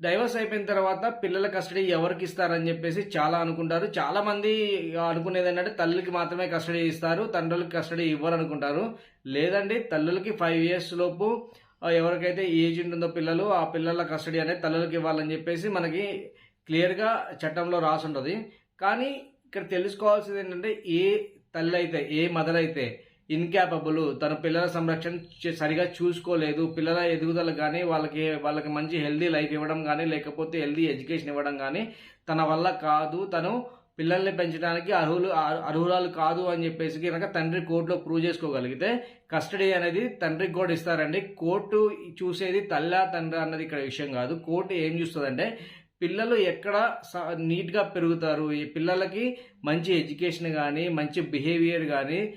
Divorce అయిపోయిన తర్వాత పిల్లల కస్టడీ ఎవరికి ఇస్తారని చెప్పేసి చాలా అనుకుంటారు. చాలా మంది అనుకునేది ఏంటంటే తల్లికి మాత్రమే కస్టడీ ఇస్తారు తండ్రులకి కస్టడీ ఇవ్వరు అనుకుంటారు లేదండి తల్లులకి ఫైవ్ ఇయర్స్ లోపు ఎవరికైతే ఏజ్ ఉంటుందో పిల్లలు ఆ పిల్లల కస్టడీ అనేది తల్లులకి ఇవ్వాలని చెప్పేసి మనకి క్లియర్గా చట్టంలో రాసి ఉంటుంది. కానీ ఇక్కడ తెలుసుకోవాల్సింది ఏంటంటే ఏ తల్లి అయితే ఏ మదర్ అయితే ఇన్కాపబుల్ తన పిల్లల సంరక్షణ సరిగా చూసుకోలేదు. పిల్లల ఎదుగుదల కానీ వాళ్ళకి వాళ్ళకి మంచి హెల్దీ లైఫ్ ఇవ్వడం కానీ లేకపోతే హెల్దీ ఎడ్యుకేషన్ ఇవ్వడం కానీ తన వల్ల కాదు. తను పిల్లల్ని పెంచడానికి అర్హులు అర్హురాలు కాదు అని చెప్పేసి కనుక తండ్రి కోర్టులో ప్రూవ్ చేసుకోగలిగితే కస్టడీ అనేది తండ్రికి కూడా ఇస్తారండి. కోర్టు చూసేది తల్లా తండ్రి అన్నది ఇక్కడ విషయం కాదు. కోర్టు ఏం చూస్తుందంటే పిల్లలు ఎక్కడ స- నీట్గా పెరుగుతారు. ఈ పిల్లలకి మంచి ఎడ్యుకేషన్ కానీ మంచి బిహేవియర్ కానీ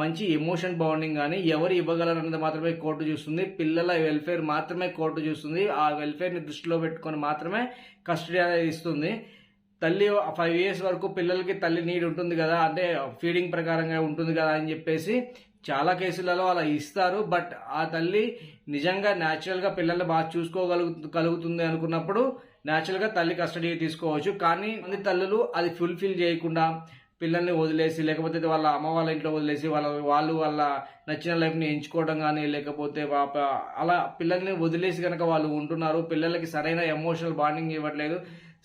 మంచి ఎమోషన్ బాండింగ్ కానీ ఎవరు ఇవ్వగలరు అన్నది మాత్రమే కోర్టు చూస్తుంది. పిల్లల వెల్ఫేర్ మాత్రమే కోర్టు చూస్తుంది. ఆ వెల్ఫేర్ని దృష్టిలో పెట్టుకొని మాత్రమే కస్టడీ అనేది ఇస్తుంది. తల్లి ఫైవ్ ఇయర్స్ వరకు పిల్లలకి తల్లి నీడ్ ఉంటుంది కదా అంటే ఫీడింగ్ ప్రకారంగా ఉంటుంది కదా అని చెప్పేసి చాలా కేసులలో అలా ఇస్తారు. బట్ ఆ తల్లి నిజంగా న్యాచురల్గా పిల్లల్ని బాగా చూసుకోగలుగు కలుగుతుంది అనుకున్నప్పుడు న్యాచురల్గా తల్లి కస్టడీ తీసుకోవచ్చు. కానీ మంది తల్లులు అది ఫుల్ఫిల్ చేయకుండా పిల్లల్ని వదిలేసి లేకపోతే వాళ్ళ అమ్మ వాళ్ళ ఇంట్లో వదిలేసి వాళ్ళ వాళ్ళు వాళ్ళ నచ్చిన లైఫ్ని ఎంచుకోవడం కానీ లేకపోతే అలా పిల్లల్ని వదిలేసి కనుక వాళ్ళు ఉంటున్నారు పిల్లలకి సరైన ఎమోషనల్ బాండింగ్ ఇవ్వట్లేదు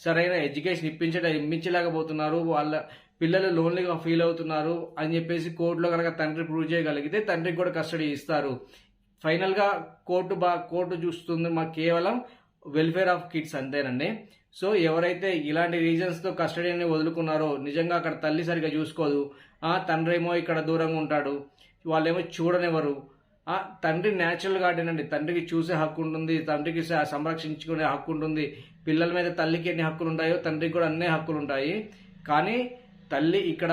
సరైన ఎడ్యుకేషన్ ఇప్పించడం ఇప్పించలేకపోతున్నారు వాళ్ళ పిల్లలు లోన్లీగా ఫీల్ అవుతున్నారు అని చెప్పేసి కోర్టులో కనుక తండ్రి ప్రూవ్ చేయగలిగితే తండ్రికి కూడా కస్టడీ ఇస్తారు. ఫైనల్గా కోర్టు బా కోర్టు చూస్తుంది మా కేవలం వెల్ఫేర్ ఆఫ్ కిడ్స్ అంతేనండి. సో ఎవరైతే ఇలాంటి రీజన్స్తో కస్టడీని వదులుకున్నారో నిజంగా అక్కడ తల్లి సరిగా చూసుకోదు. ఆ తండ్రి ఏమో ఇక్కడ దూరంగా ఉంటాడు. వాళ్ళేమో చూడనివ్వరు. ఆ తండ్రి న్యాచురల్ గార్డెన్ అండి తండ్రికి చూసే హక్కు ఉంటుంది. తండ్రికి సంరక్షించుకునే హక్కు ఉంటుంది. పిల్లల మీద తల్లికి ఎన్ని హక్కులు ఉంటాయో తండ్రికి కూడా అన్ని హక్కులు ఉంటాయి. కానీ తల్లి ఇక్కడ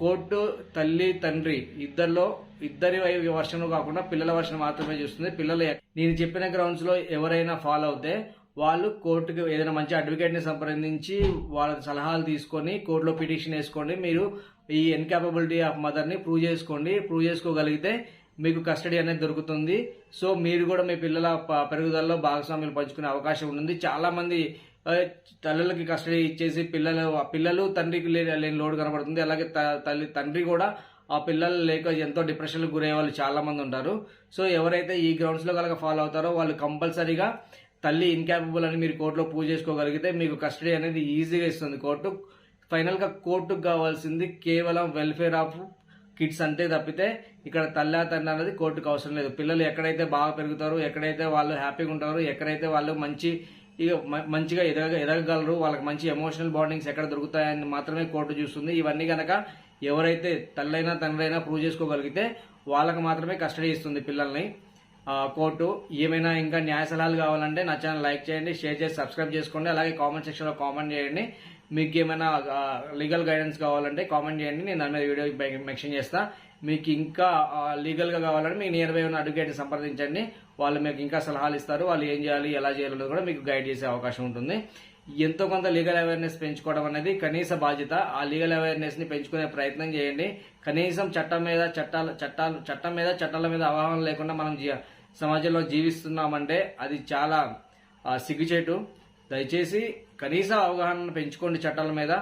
కోర్టు తల్లి తండ్రి ఇద్దరిలో ఇద్దరి వర్షం కాకుండా పిల్లల వర్షం మాత్రమే చూస్తుంది. పిల్లలు నేను చెప్పిన గ్రౌండ్స్లో ఎవరైనా ఫాలో అవుతే వాళ్ళు కోర్టుకి ఏదైనా మంచి అడ్వకేట్ని సంప్రదించి వాళ్ళ సలహాలు తీసుకొని కోర్టులో పిటిషన్ వేసుకోండి. మీరు ఈ ఇన్కాపబిలిటీ ఆఫ్ మదర్ని ప్రూవ్ చేసుకోండి. ప్రూవ్ చేసుకోగలిగితే మీకు కస్టడీ అనేది దొరుకుతుంది. సో మీరు కూడా మీ పిల్లల పెరుగుదలలో భాగస్వామ్యం పంచుకునే అవకాశం ఉంటుంది. చాలామంది తల్లులకి కస్టడీ ఇచ్చేసి పిల్లలు పిల్లలు తండ్రికి లేని లోడ్ కనబడుతుంది. అలాగే త- తల్లి తండ్రి కూడా ఆ పిల్లలు లేక ఎంతో డిప్రెషన్కి గురయ్యే వాళ్ళు చాలామంది ఉంటారు. సో ఎవరైతే ఈ గ్రౌండ్స్లో కనుక ఫాలో అవుతారో వాళ్ళు కంపల్సరీగా తల్లి ఇన్కాపబుల్ అని మీరు కోర్టులో ప్రూవ్ చేసుకోగలిగితే మీకు కస్టడీ అనేది ఈజీగా ఇస్తుంది. కోర్టు ఫైనల్గా కోర్టుకు కావాల్సింది కేవలం వెల్ఫేర్ ఆఫ్ కిడ్స్ అంతే తప్పితే ఇక్కడ తల్లా తండ్రి అనేది కోర్టుకు అవసరం లేదు. పిల్లలు ఎక్కడైతే బాగా పెరుగుతారో ఎక్కడైతే వాళ్ళు హ్యాపీగా ఉంటారో ఎక్కడైతే వాళ్ళు మంచి ఇక మంచిగా ఎదగ ఎదగగలరు వాళ్ళకి మంచి ఎమోషనల్ బాండింగ్స్ ఎక్కడ దొరుకుతాయని మాత్రమే కోర్టు చూస్తుంది. ఇవన్నీ కనుక ఎవరైతే తల్లైనా తండ్రైనా ప్రూవ్ చేసుకోగలిగితే వాళ్ళకి మాత్రమే కస్టడీ ఇస్తుంది పిల్లల్ని. కోర్టు ఏమైనా ఇంకా న్యాయ సలహాలు కావాలంటే నా ఛానల్ లైక్ చేయండి షేర్ చేసి సబ్స్క్రైబ్ చేసుకోండి అలాగే కామెంట్ సెక్షన్లో కామెంట్ చేయండి. మీకు ఏమైనా లీగల్ గైడెన్స్ కావాలంటే కామెంట్ చేయండి. నేను దాని మీద వీడియో మెన్షన్ చేస్తా. మీకు ఇంకా లీగల్గా కావాలంటే మీ నియర్ బై ఉన్న అడ్వకేట్ సంప్రదించండి. వాళ్ళు మీకు ఇంకా సలహాలు ఇస్తారు. వాళ్ళు ఏం చేయాలి ఎలా చేయాలో కూడా మీకు గైడ్ చేసే అవకాశం ఉంటుంది. ఎంతో కొంత లీగల్ అవేర్నెస్ పెంచుకోవడం అనేది కనీస బాధ్యత. ఆ లీగల్ అవేర్నెస్ని పెంచుకునే ప్రయత్నం చేయండి. కనీసం చట్టం మీద చట్టాలు చట్టాలు చట్టం మీద చట్టాల మీద అవగాహన లేకుండా మనం సమాజంలో జీవిస్తున్నామంటే అది చాలా సిగ్గుచేటు. దయచేసి కనీస అవగాహన పెంచుకోండి చట్టాల మీద.